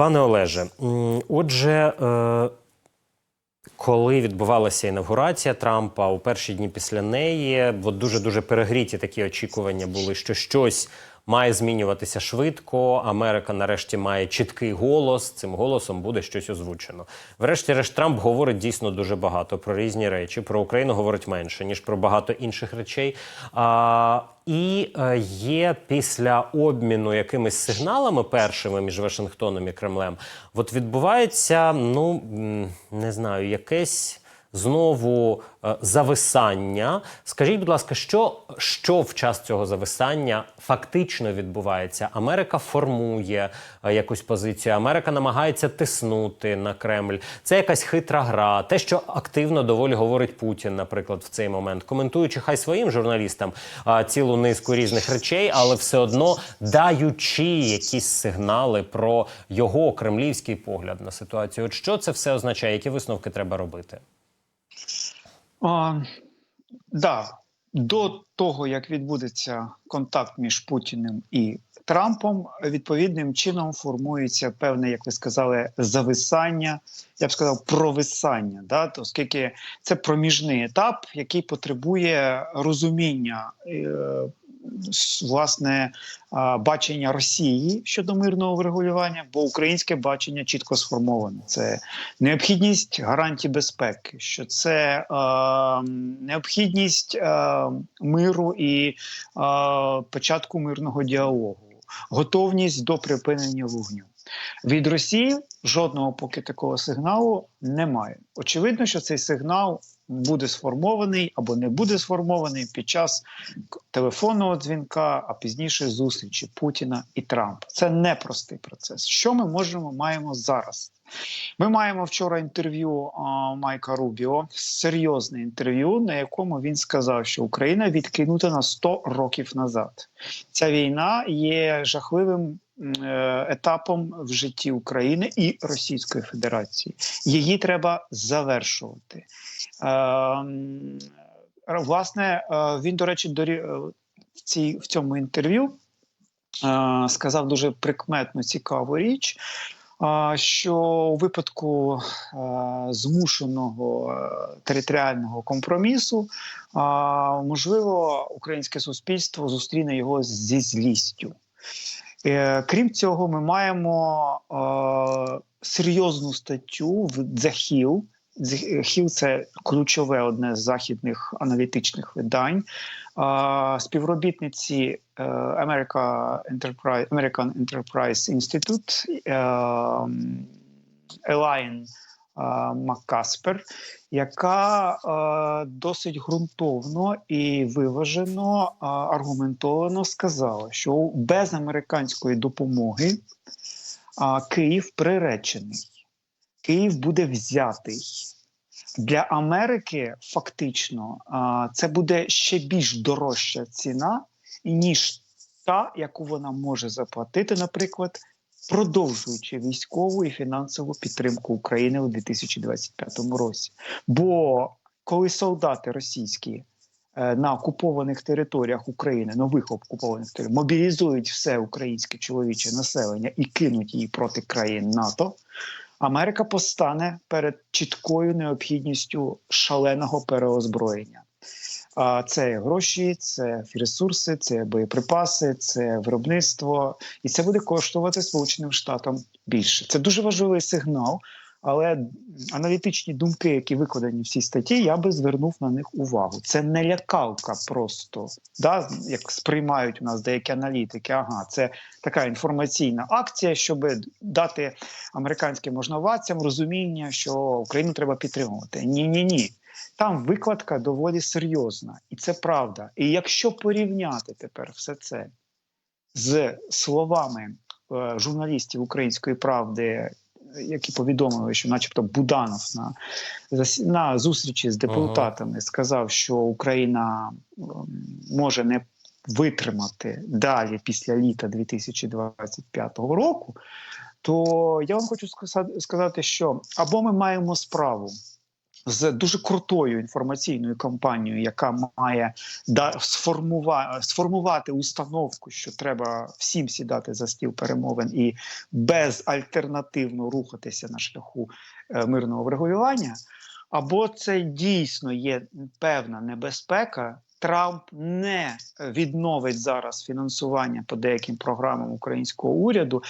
Пане Олеже, отже, е, коли відбувалася інавгурація Трампа у перші дні після неї, бо дуже дуже перегріті такі очікування були, що щось має змінюватися швидко. Америка нарешті має чіткий голос. Цим голосом буде щось озвучено. Врешті-решт, Трамп говорить дійсно дуже багато про різні речі. Про Україну говорить менше ніж про багато інших речей. А, і е, є після обміну якимись сигналами першими між Вашингтоном і Кремлем. От відбувається, ну не знаю, якесь знову е, зависання. Скажіть, будь ласка, що, що в час цього зависання фактично відбувається? Америка формує е, якусь позицію, Америка намагається тиснути на Кремль. Це якась хитра гра. Те, що активно доволі говорить Путін, наприклад, в цей момент, коментуючи хай своїм журналістам цілу низку різних речей, але все одно даючи якісь сигнали про його кремлівський погляд на ситуацію. От що це все означає? Які висновки треба робити? А, да, до того, як відбудеться контакт між Путіним і Трампом, відповідним чином формується певне, як ви сказали, зависання, я б сказав, провисання, да? оскільки це проміжний етап, який потребує розуміння. Власне, бачення Росії щодо мирного врегулювання, бо українське бачення чітко сформоване. Це необхідність гарантій безпеки, що це е, необхідність е, миру і е, початку мирного діалогу, готовність до припинення вогню. Від Росії жодного поки такого сигналу немає. Очевидно, що цей сигнал буде сформований або не буде сформований під час телефонного дзвінка, а пізніше зустрічі Путіна і Трампа. Це непростий процес. Що ми можемо маємо зараз? Ми маємо вчора інтерв'ю Майка Рубіо, серйозне інтерв'ю, на якому він сказав, що Україна відкинута на 100 років назад. Ця війна є жахливим етапом в житті України і Російської Федерації. Її треба завершувати. Е, власне, е, він, до речі, е, в, цьому інтерв'ю е, сказав дуже прикметну цікаву річ. Що у випадку е, змушеного е, територіального компромісу можливо українське суспільство зустріне його зі злістю. Е, Крім цього, ми маємо е, серйозну статтю в The Hill. The Hill – це ключове одне з західних аналітичних видань. Е, Співробітниці е, America Enterprise, American Enterprise Institute е, Елайн е, Маккаспер, яка е, досить ґрунтовно і виважено е, аргументовано сказала, що без американської допомоги е, Київ приречений, Київ буде взятий. Для Америки фактично а, це буде ще більш дорожча ціна, ніж та, яку вона може заплатити, наприклад, продовжуючи військову і фінансову підтримку України у 2025 році. Бо коли солдати російські е, на окупованих територіях України, нових окупованих територіях, мобілізують все українське чоловіче населення і кинуть її проти країн НАТО. Америка постане перед чіткою необхідністю шаленого переозброєння. Це гроші, це ресурси, це боєприпаси, це виробництво, і це буде коштувати Сполученим Штатам більше. Це дуже важливий сигнал, але аналітичні думки, які викладені в цій статті, я би звернув на них увагу. Це не лякалка просто, да, як сприймають у нас деякі аналітики. Ага, це така інформаційна акція, щоб дати американським можновладцям розуміння, що Україну треба підтримувати. Ні, ні, ні. Там викладка доволі серйозна, і це правда. І якщо порівняти тепер все це з словами е, журналістів української правди, які повідомили, що, начебто, Буданов на, на зустрічі з депутатами сказав, що Україна ем, може не витримати далі після літа 2025 року, то я вам хочу сказати, що або ми маємо справу з дуже крутою інформаційною кампанією, яка має да, сформувати, сформувати установку, що треба всім сідати за стіл перемовин і безальтернативно рухатися на шляху е, мирного врегулювання, або це дійсно є певна небезпека. Трамп не відновить зараз фінансування по деяким програмам українського уряду,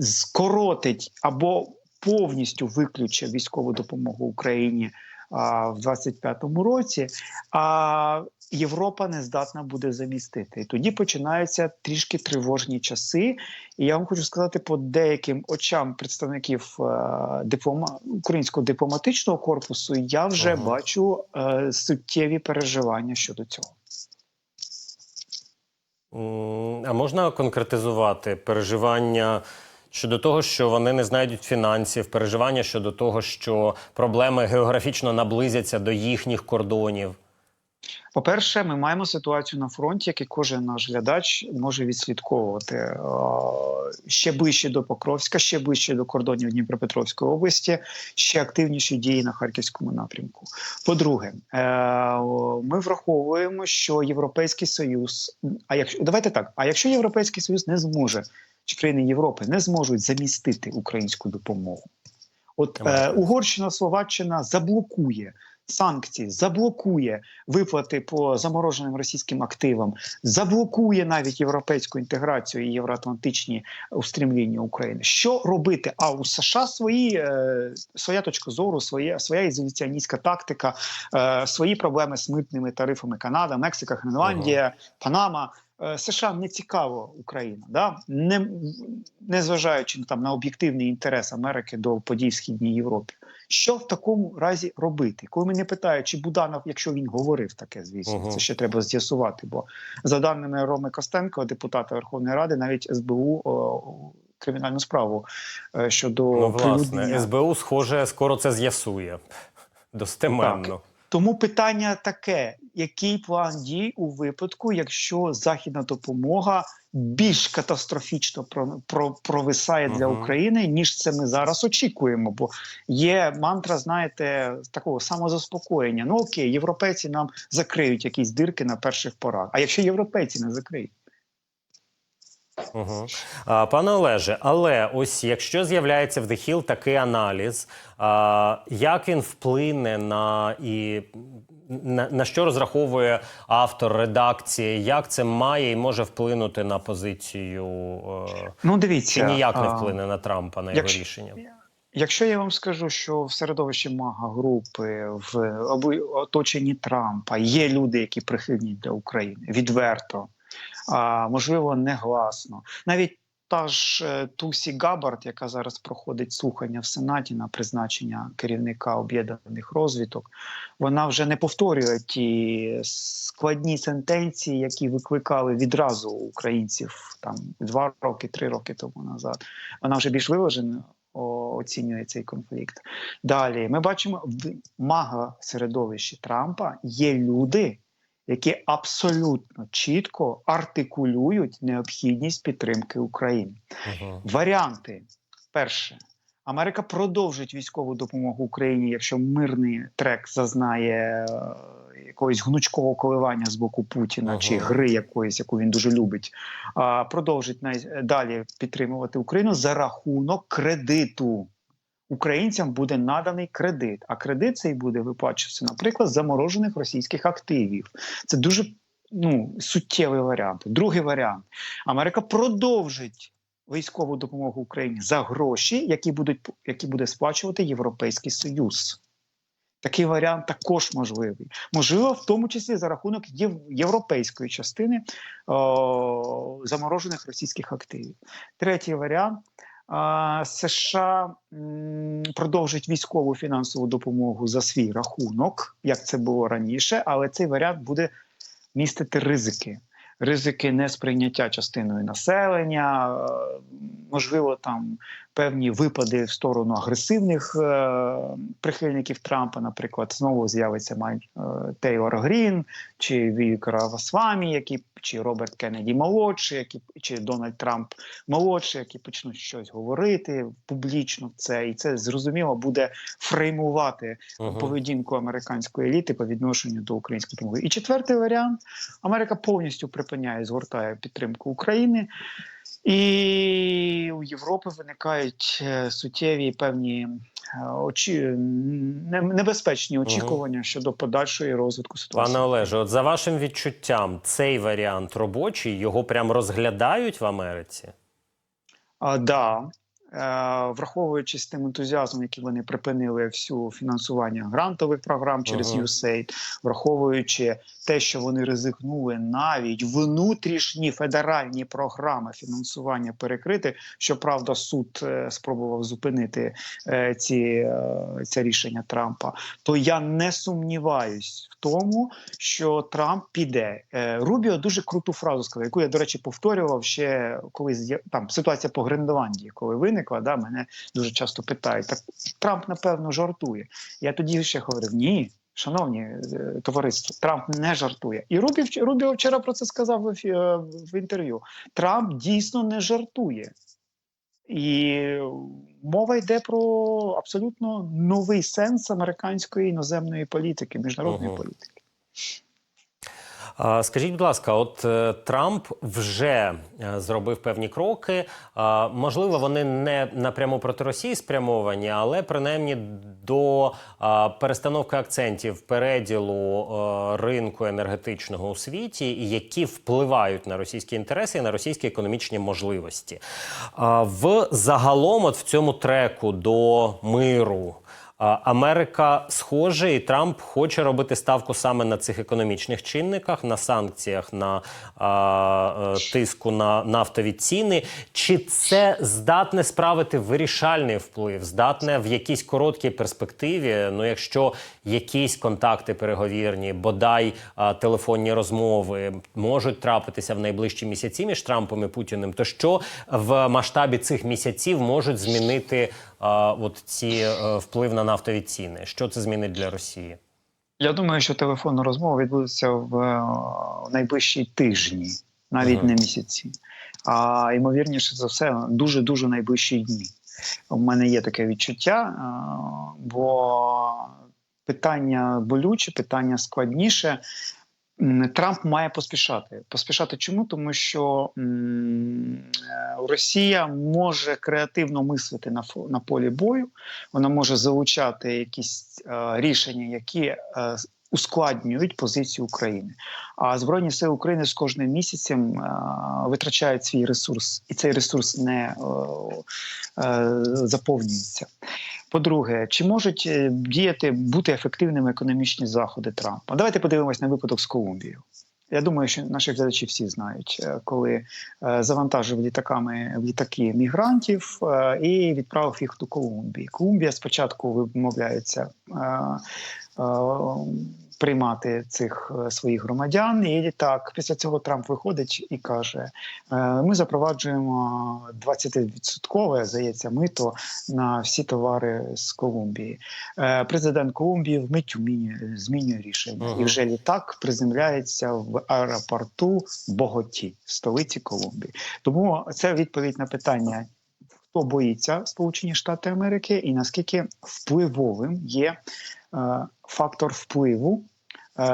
скоротить або повністю виключить військову допомогу Україні а, в 25-му році. А Європа не здатна буде замістити. І тоді починаються трішки тривожні часи. І я вам хочу сказати по деяким очам представників е, диплома українського дипломатичного корпусу. Я вже Ага. бачу е, суттєві переживання щодо цього. А можна конкретизувати переживання щодо того, що вони не знайдуть фінансів, переживання щодо того, що проблеми географічно наблизяться до їхніх кордонів? По-перше, ми маємо ситуацію на фронті, яку кожен наш глядач може відслідковувати ще ближче до Покровська, ще ближче до кордонів Дніпропетровської області, ще активніші дії на харківському напрямку. По-друге, е, ми враховуємо, що Європейський Союз, а якщо давайте так, а якщо Європейський Союз не зможе, чи країни Європи не зможуть замістити українську допомогу, от е, Угорщина, Словаччина заблокує санкції, заблокує виплати по замороженим російським активам, заблокує навіть європейську інтеграцію і євроатлантичні устремління України. Що робити? А у США свої е, своя точка зору, своє своя ізоляціоністська тактика, е, свої проблеми з митними тарифами Канада, Мексика, Гренландія, Панама. Е, США не цікаво Україна, да не, не зважаючи там на об'єктивний інтерес Америки до подій в східній Європі. Що в такому разі робити? Коли мене питають, чи Буданов, якщо він говорив таке, звісно, Ага. це ще треба з'ясувати. Бо за даними Роми Костенко, депутата Верховної Ради, навіть СБУ о, кримінальну справу е, щодо Ну, власне. СБУ, схоже, скоро це з'ясує достеменно. Тому питання таке: який план дій у випадку, якщо західна допомога більш катастрофічно про, про, провисає для. України, ніж це ми зараз очікуємо? Бо є мантра, знаєте, такого самозаспокоєння. Ну окей, європейці нам закриють якісь дирки на перших порах. А якщо європейці не закриють? Угу. А, пане Олеже, але ось якщо з'являється в The Hill такий аналіз, а, як він вплине на і на, на що розраховує автор редакції, як це має і може вплинути на позицію, е, Ну дивіться, чи ніяк не а, вплине на Трампа на якщо- його рішення? Якщо я вам скажу, що в середовищі мага групи в або оточенні Трампа є люди, які прихильні для України відверто, а можливо, негласно. Навіть та ж е, Тусі Габард, яка зараз проходить слухання в Сенаті на призначення керівника об'єднаних розвиток, вона вже не повторює ті складні сентенції, які викликали відразу українців там два роки, три роки тому назад. Вона вже більш виважена оцінює цей конфлікт. Далі ми бачимо в мага середовищі Трампа є люди, які абсолютно чітко артикулюють необхідність підтримки України. Угу. Варіанти: перше. Америка продовжить військову допомогу Україні, якщо мирний трек зазнає е, якогось гнучкого коливання з боку Путіна Ага. чи гри якоїсь, яку він дуже любить. А продовжить далі підтримувати Україну за рахунок кредиту. Українцям буде наданий кредит, а кредит цей буде виплачуватися, наприклад, заморожених російських активів. Це дуже ну, суттєвий варіант. Другий варіант: Америка продовжить військову допомогу Україні за гроші, які будуть які буде сплачувати Європейський Союз. Такий варіант також можливий. Можливо, в тому числі за рахунок єв- європейської частини о, заморожених російських активів. Третій варіант. США продовжить військову фінансову допомогу за свій рахунок, як це було раніше, але цей варіант буде містити ризики. Ризики несприйняття частиною населення, можливо, там певні випади в сторону агресивних е, прихильників Трампа. Наприклад, знову з'явиться Май е, Тейлор Грін чи Вікра Васвамі, які чи Роберт Кеннеді молодший, які чи Дональд Трамп молодший, які почнуть щось говорити публічно. Це і це зрозуміло буде фреймувати Мгм. поведінку американської еліти по відношенню до української допомоги. І четвертий варіант: Америка повністю припиняє, згортає підтримку України. І у Європи виникають е, суттєві певні е, очі небезпечні очікування щодо подальшої розвитку ситуації. Пане Олеже, от за вашим відчуттям, цей варіант робочий його прям розглядають в Америці? А, да. Е, Враховуючи з тим ентузіазмом, який вони припинили всю фінансування грантових програм через Ага. USAID, враховуючи те, що вони ризикнули навіть внутрішні федеральні програми фінансування перекрити. Щоправда, суд е, спробував зупинити е, ці, це рішення Трампа. То я не сумніваюсь в тому, що Трамп піде. Рубіо дуже круту фразу сказав, яку я, до речі, повторював ще коли з'я- там ситуація по Гренландії, коли виникла, да, мене дуже часто питають: так Трамп, напевно, жартує. Я тоді ще говорив: ні. Шановні е, товариство, Трамп не жартує. І Рубі, Рубіо вчора про це сказав в, е, в інтерв'ю. Трамп дійсно не жартує. І мова йде про абсолютно новий сенс американської іноземної політики, міжнародної Ага. політики. Скажіть, будь ласка, от е, Трамп вже е, зробив певні кроки. Можливо, вони не напряму проти Росії спрямовані, але принаймні до перестановки акцентів переділу е, ринку енергетичного у світі, які впливають на російські інтереси і на російські економічні можливості. В загалом, от в цьому треку до миру. Америка схоже, і Трамп хоче робити ставку саме на цих економічних чинниках, на санкціях, на е, тиску на нафтові ціни. Чи це здатне справити вирішальний вплив, здатне в якійсь короткій перспективі? Ну, якщо якісь контакти переговірні, бодай а, телефонні розмови можуть трапитися в найближчі місяці між Трампом і Путіним, то що в масштабі цих місяців можуть змінити от ці е, вплив на нафтові ціни? Що це змінить для Росії? Я думаю, що телефонна розмова відбудеться в, е, в найближчі тижні, навіть Ага. не місяці. А ймовірніше за все, дуже дуже найближчі дні. У мене є таке відчуття, е, бо питання болюче, питання складніше. Трамп має поспішати. Поспішати чому? Тому що е, Росія може креативно мислити на, на полі бою, вона може залучати якісь е, рішення, які е, ускладнюють позицію України. А Збройні сили України з кожним місяцем витрачають свій ресурс, і цей ресурс не заповнюється. По-друге, чи можуть е, діяти бути ефективними економічні заходи Трампа? Давайте подивимось на випадок з Колумбією. Я думаю, що наші глядачі всі знають, е, коли е, завантажив літаками в літаки мігрантів і відправив їх до Колумбії. Колумбія спочатку вимовляється приймати цих е, своїх громадян. І так, після цього Трамп виходить і каже: е, ми запроваджуємо 20-відсоткове, здається, мито на всі товари з Колумбії. Е, Президент Колумбії вмить змінює, змінює рішення, Ага. і вже літак приземляється в аеропорту Боготі, столиці Колумбії. Тому це відповідь на питання. Хто боїться Сполучені Штати Америки, і наскільки впливовим є фактор впливу е,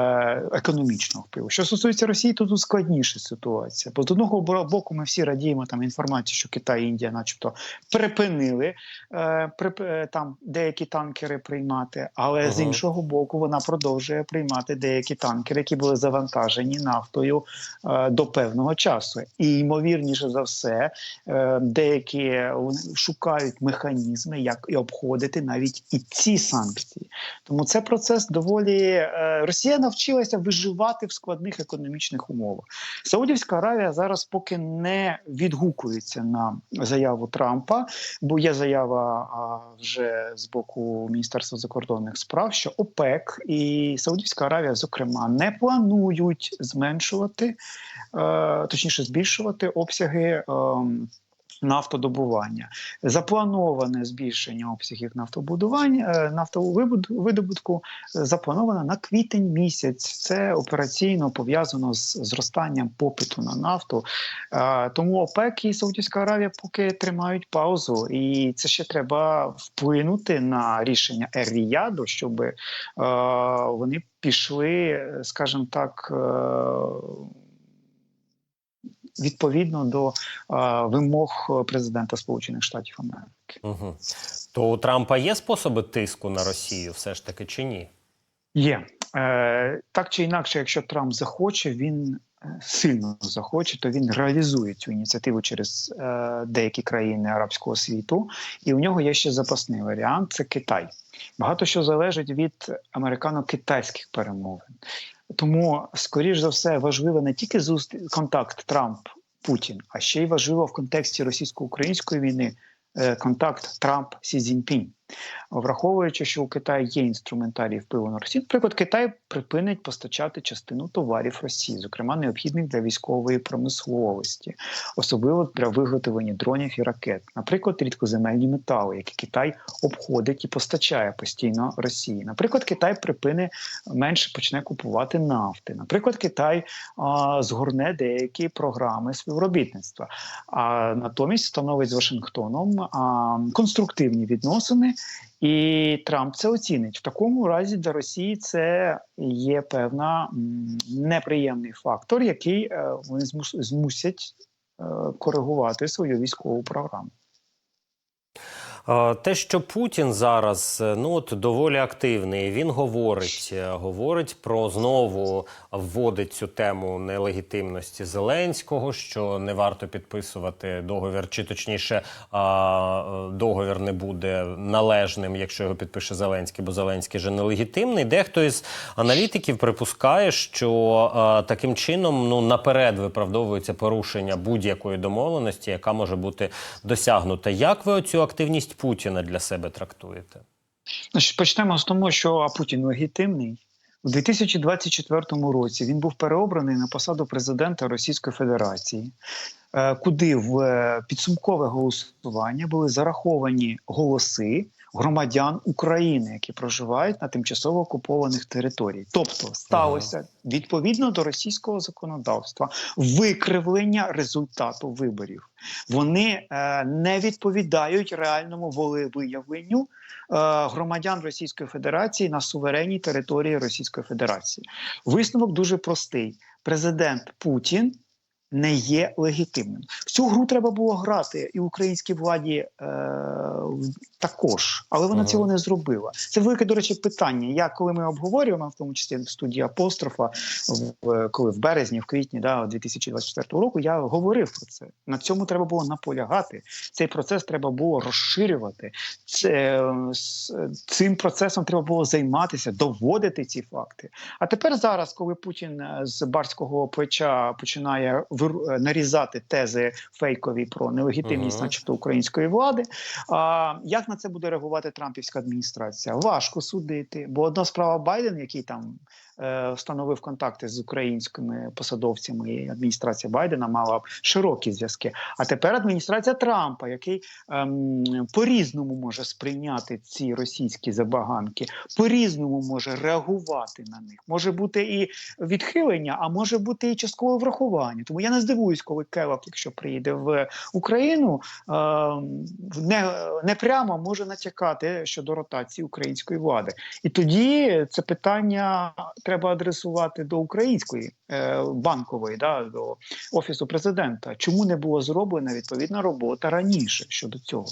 економічного впливу? Що стосується Росії, то тут складніша ситуація. Бо з одного боку, ми всі радіємо там інформацію, що Китай і Індія, начебто, припинили е, прип, е, там деякі танкери приймати, але з іншого боку, вона продовжує приймати деякі танкери, які були завантажені нафтою е, до певного часу. І ймовірніше за все, е, деякі шукають механізми, як і обходити навіть і ці санкції. Тому це процес доволі е, Росія навчилася виживати в складних економічних умовах. Саудівська Аравія зараз поки не відгукується на заяву Трампа, бо є заява вже з боку Міністерства закордонних справ, що ОПЕК і Саудівська Аравія, зокрема, не планують зменшувати, е, точніше збільшувати обсяги. Нафтодобування. Заплановане збільшення обсягів нафтобудування, е, нафтовидобутку е, заплановано на квітень місяць. Це операційно пов'язано з зростанням попиту на нафту. Е, Тому ОПЕК і Саудівська Аравія поки тримають паузу, і це ще треба вплинути на рішення Ер-Ріяду, щоб вони пішли, скажімо так. Відповідно до е, вимог президента Сполучених Штатів Америки, Угу. То у Трампа є способи тиску на Росію, все ж таки, чи ні? є е, так чи інакше, якщо Трамп захоче, він е, сильно захоче, то він реалізує цю ініціативу через е, деякі країни арабського світу, і у нього є ще запасний варіант це Китай. Багато що залежить від американо-китайських перемовин. Тому, скоріш за все, важливо не тільки зустріч контакт Трамп Путін, а ще й важливо в контексті російсько-української війни е, контакт Трамп Сі Цзіньпінь. Враховуючи, що у Китаї є інструментарій впливу на Росію, наприклад, Китай припинить постачати частину товарів Росії, зокрема необхідних для військової промисловості, особливо для виготовлення дронів і ракет, наприклад, рідкоземельні метали, які Китай обходить і постачає постійно Росії. Наприклад, Китай припине менше почне купувати нафти. Наприклад, Китай а, згорне деякі програми співробітництва, а натомість встановить з Вашингтоном а, конструктивні відносини. І Трамп це оцінить в такому разі для Росії. Це є певна неприємний фактор, який е, вони змусять е, коригувати свою військову програму. Те, що Путін зараз е, ну от доволі активний, він говорить, е, говорить про знову вводить цю тему нелегітимності Зеленського, що не варто підписувати договір, чи точніше е, договір не буде належним, якщо його підпише Зеленський, бо Зеленський же нелегітимний. Дехто із аналітиків припускає, що таким чином ну наперед виправдовується порушення будь-якої домовленості, яка може бути досягнута. Як ви оцю активність Путіна для себе трактуєте? Значить, почнемо з того, що а Путін легітимний. У 2024 році він був переобраний на посаду президента Російської Федерації, е, куди в е, підсумкове голосування були зараховані голоси громадян України, які проживають на тимчасово окупованих територіях. Тобто сталося відповідно до російського законодавства викривлення результату виборів. Вони е, не відповідають реальному волевиявленню е, громадян Російської Федерації на суверенній території Російської Федерації. Висновок дуже простий: президент Путін. Не є легітимним. В цю гру треба було грати і українській владі е, в- також, але вона Ага. цього не зробила. Це велике, до речі, питання. Я коли ми обговорюємо, в тому числі в студії Апострофа, в, коли в березні, в квітні да, 2024 року, я говорив про це. На цьому треба було наполягати. Цей процес треба було розширювати. Це, цим процесом треба було займатися, доводити ці факти. А тепер зараз, коли Путін е, з барського плеча починає е, нарізати тези фейкові про нелегітимність, Ага. начебто української влади, а, як на це буде реагувати Трампівська адміністрація? Важко судити, бо одна справа Байден, який там встановив контакти з українськими посадовцями, і адміністрація Байдена мала широкі зв'язки. А тепер адміністрація Трампа, який ем, по-різному може сприйняти ці російські забаганки, по-різному може реагувати на них. Може бути і відхилення, а може бути і часткове врахування. Тому я не здивуюсь, коли Келлог, якщо приїде в Україну, ем, не, не прямо може натякати щодо ротації української влади. І тоді це питання треба адресувати до української е, банкової, да, до офісу президента. Чому не було зроблена відповідна робота раніше щодо цього?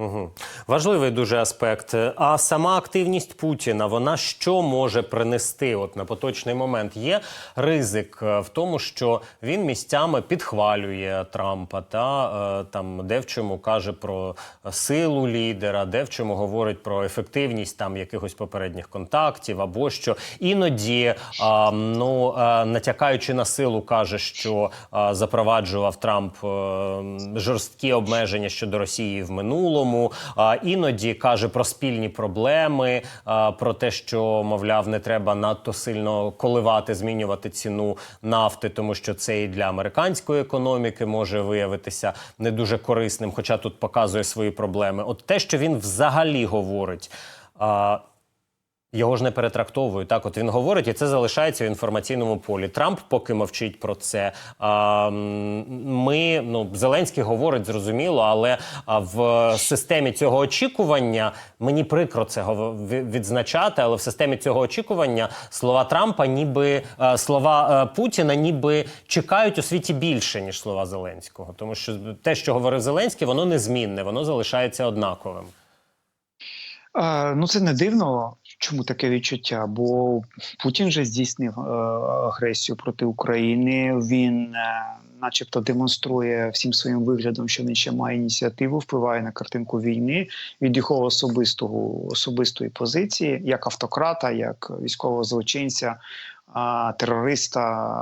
Угу. Важливий дуже аспект. А сама активність Путіна, вона що може принести от на поточний момент? Є ризик е, в тому, що він місцями підхвалює Трампа, та е, там де в чому каже про силу лідера, де в чому говорить про ефективність там якихось попередніх контактів, або що іноді, а, ну е, натякаючи на силу, каже, що е, запроваджував Трамп е, жорсткі обмеження щодо Росії в минулому. А, іноді каже про спільні проблеми, про те, що мовляв, не треба надто сильно коливати, змінювати ціну нафти, тому що це і для американської економіки може виявитися не дуже корисним, хоча тут показує свої проблеми. От те, що він взагалі говорить. Його ж не перетрактовують. Так, от він говорить, і це залишається в інформаційному полі. Трамп поки мовчить про це. Ми ну Зеленський говорить зрозуміло, але в системі цього очікування мені прикро це відзначати, але в системі цього очікування слова Трампа, ніби слова е, Путіна, ніби чекають у світі більше ніж слова Зеленського, тому що те, що говорив Зеленський, воно незмінне, воно залишається однаковим. Ну це не дивно. Чому таке відчуття? Бо Путін вже здійснив е, агресію проти України. Він, е, начебто, демонструє всім своїм виглядом, що він ще має ініціативу, впливає на картинку війни від його особистого особистої позиції, як автократа, як військового злочинця. Терориста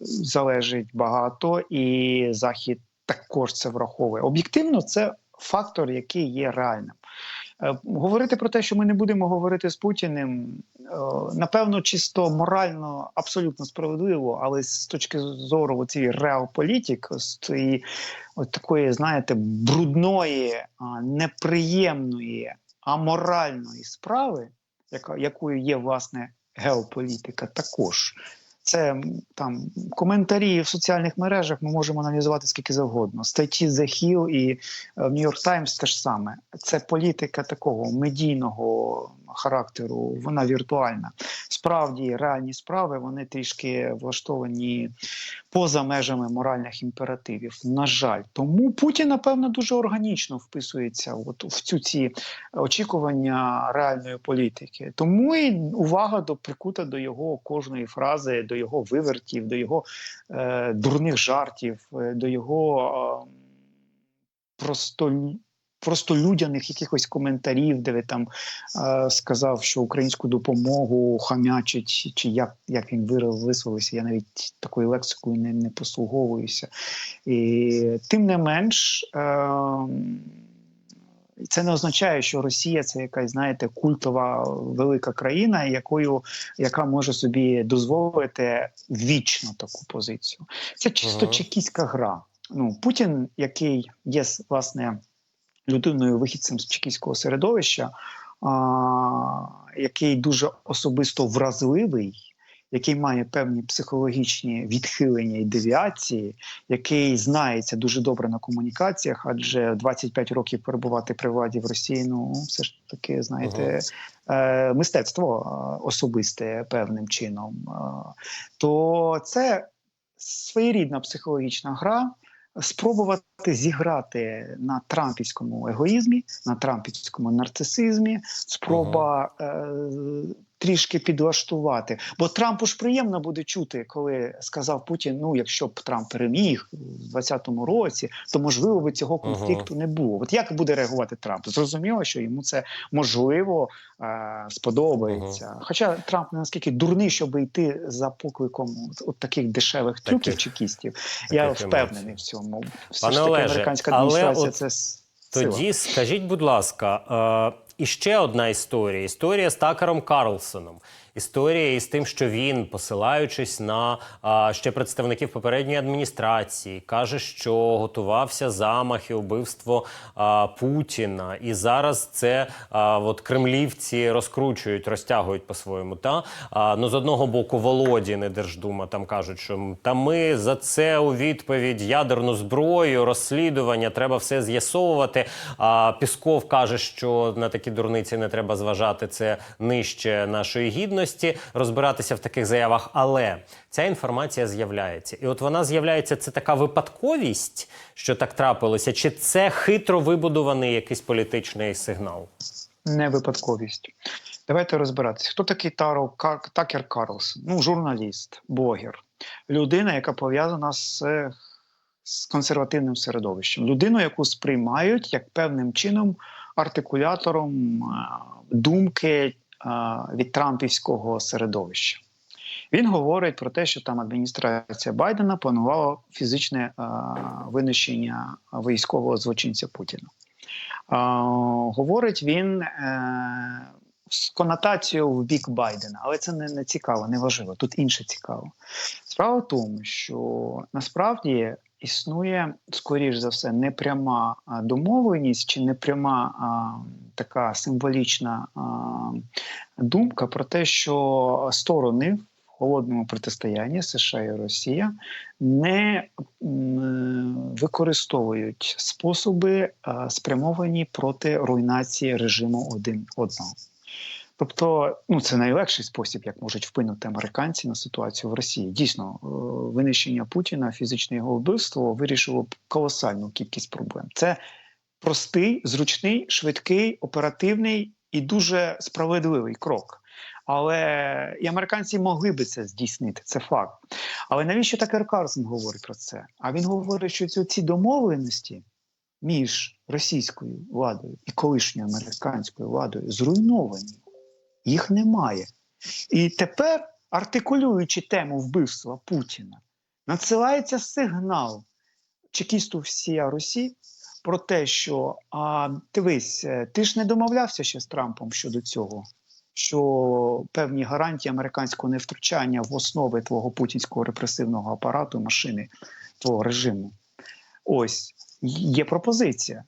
залежить багато, і Захід також це враховує. Об'єктивно, це фактор, який є реальним. Е, Говорити про те, що ми не будемо говорити з Путіним, е, напевно, чисто морально абсолютно справедливо, але з точки зору цієї реалполітик, з цієї такої, знаєте, брудної, неприємної, аморальної справи, якою є власне геополітика, також. Це там коментарі в соціальних мережах ми можемо аналізувати скільки завгодно. Статті The Hill і в New York Times теж саме. Це політика такого медійного характеру, вона віртуальна. Справді, реальні справи вони трішки влаштовані поза межами моральних імперативів. На жаль, тому Путін, напевно, дуже органічно вписується от в цю ці очікування реальної політики. Тому і увага до прикута до його кожної фрази, до його вивертів, до його е, дурних жартів, е, до його е, просто. Просто людяних якихось коментарів, де ви там е, сказав, що українську допомогу хамячить, чи як, як він висловився, я навіть такою лексикою не, не послуговуюся. І тим не менш, е, це не означає, що Росія це якась, знаєте, культова велика країна, якою яка може собі дозволити вічно таку позицію. Це чисто Ага. чекістська гра. Ну, Путін, який є власне людиною вихідцем з чекістського середовища, а, який дуже особисто вразливий, який має певні психологічні відхилення і девіації, який знається дуже добре на комунікаціях, адже 25 років перебувати при владі в Росії, ну все ж таки, знаєте, е, мистецтво е, особисте певним чином, е, то це своєрідна психологічна гра спробувати зіграти на трампівському егоїзмі, на трампівському нарцисизмі, спроба е, трішки підлаштувати. Бо Трампу ж приємно буде чути, коли сказав Путін: ну, якщо б Трамп переміг у 2020 році, то можливо би цього конфлікту не було. От як буде реагувати Трамп? Зрозуміло, що йому це можливо е, сподобається. Хоча Трамп не наскільки дурний, щоб йти за покликом от, таких дешевих трюків Таких- чекістів. Я впевнений емоцій. в цьому. Все Пане ж таки, Олеже, американська але адміністрація от це. Тоді скажіть, будь ласка, е, і ще одна історія: історія з Такером Карлсоном. Історія із тим, що він, посилаючись на а, ще представників попередньої адміністрації, каже, що готувався замах і убивство а, Путіна. І зараз це а, от кремлівці розкручують, розтягують по-своєму. Та а, ну з одного боку, Володіни Держдума там кажуть, що та ми за це у відповідь ядерну зброю, розслідування, треба все з'ясовувати. А Пісков каже, що на такі дурниці не треба зважати. Це нижче нашої гідності розбиратися в таких заявах. Але ця інформація з'являється, і от вона з'являється. Це така випадковість, що так трапилося, чи це хитро вибудований якийсь політичний сигнал? не випадковість. Давайте розбиратися. Хто такий Таро Кар... Такер Карлсон? Ну, журналіст, блогер, людина, яка пов'язана з, з консервативним середовищем, людину, яку сприймають як певним чином артикулятором думки а, від трампівського середовища. Він говорить про те, що там адміністрація Байдена планувала фізичне винищення військового злочинця Путіна. Говорить він е, з конотацією в бік Байдена, але це не, не цікаво, не важливо. Тут інше цікаво. Справа в тому, що насправді існує, скоріш за все, непряма домовленість чи непряма а, така символічна а, думка про те, що сторони в холодному протистоянні США і Росія не використовують способи, спрямовані проти руйнації режиму один одного. Тобто, ну це найлегший спосіб, як можуть вплинути американці на ситуацію в Росії. Дійсно, е, винищення Путіна, фізичне його вбивство вирішило б колосальну кількість проблем. Це простий, зручний, швидкий, оперативний і дуже справедливий крок. Але і американці могли би це здійснити, це факт. Але навіщо Такер Карлсон говорить про це? А він говорить, що ці, домовленості між російською владою і колишньою американською владою зруйновані. Їх немає. І тепер, артикулюючи тему вбивства Путіна, надсилається сигнал чекісту всія Русі про те, що а, дивись, е, ти ж не домовлявся ще з Трампом щодо цього, що певні гарантії американського невтручання в основи твого путінського репресивного апарату, машини твого режиму. Ось є пропозиція.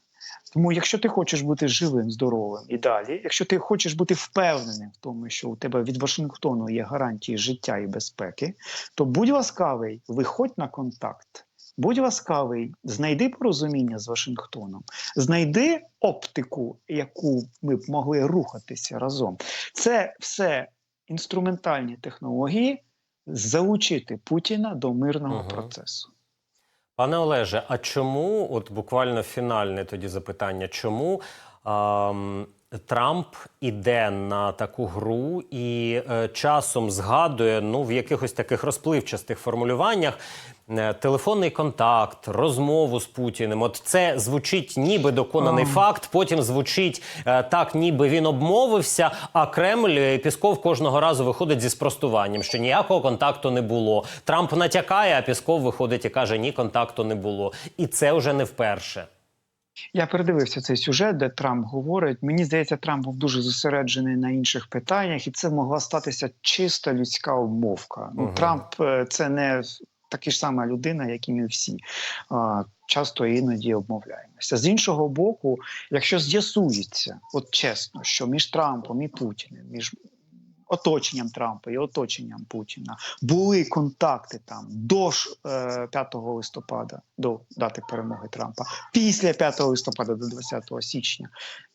Тому, якщо ти хочеш бути живим, здоровим і далі, якщо ти хочеш бути впевненим в тому, що у тебе від Вашингтону є гарантії життя і безпеки, то будь ласкавий, виходь на контакт. Будь ласкавий, знайди порозуміння з Вашингтоном, знайди оптику, яку ми б могли рухатися разом. Це все інструментальні технології залучити Путіна до мирного Мгм. процесу. Пане Олеже, а чому, от буквально фінальне тоді запитання, чому ем, Трамп іде на таку гру і е, часом згадує ну, в якихось таких розпливчастих формулюваннях е, телефонний контакт, розмову з Путіним? От це звучить ніби доконаний Ам. факт, потім звучить е, так, ніби він обмовився, а Кремль е, Пісков кожного разу виходить зі спростуванням, що ніякого контакту не було. Трамп натякає, а Пісков виходить і каже, ні, контакту не було. І це вже не вперше. Я передивився цей сюжет, де Трамп говорить. Мені здається, Трамп був дуже зосереджений на інших питаннях, і це могла статися чиста людська обмовка. Ну, Мгм. Трамп е, це не така ж сама людина, як і ми всі. Часто іноді обмовляємося. З іншого боку, якщо з'ясується, от чесно, що між Трампом і Путіним, між оточенням Трампа і оточенням Путіна були контакти там до е, 5 листопада, до дати перемоги Трампа, після 5 листопада до 20 січня,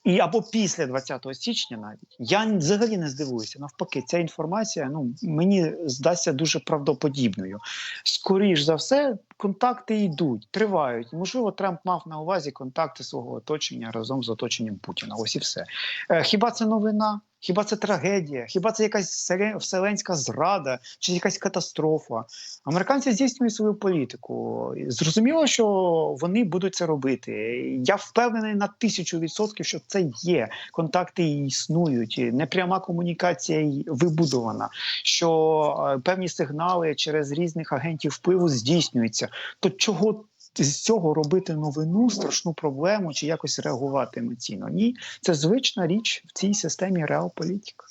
і або після 20 січня, навіть я взагалі не здивуюся. Навпаки, ця інформація ну мені здасться дуже правдоподібною. Скоріш за все, контакти йдуть, тривають. Можливо, Трамп мав на увазі контакти свого оточення разом з оточенням Путіна. Ось і все. Е, хіба це новина? Хіба це трагедія? Хіба це якась вселе- вселенська зрада чи якась катастрофа? Американці здійснюють свою політику. Зрозуміло, що вони будуть це робити. Я впевнений на тисячу відсотків, що це є. Контакти існують, непряма комунікація вибудована, що е, певні сигнали через різних агентів впливу здійснюються. То чого з цього робити новину, страшну проблему чи якось реагувати емоційно? Ні, це звична річ в цій системі реалполітики.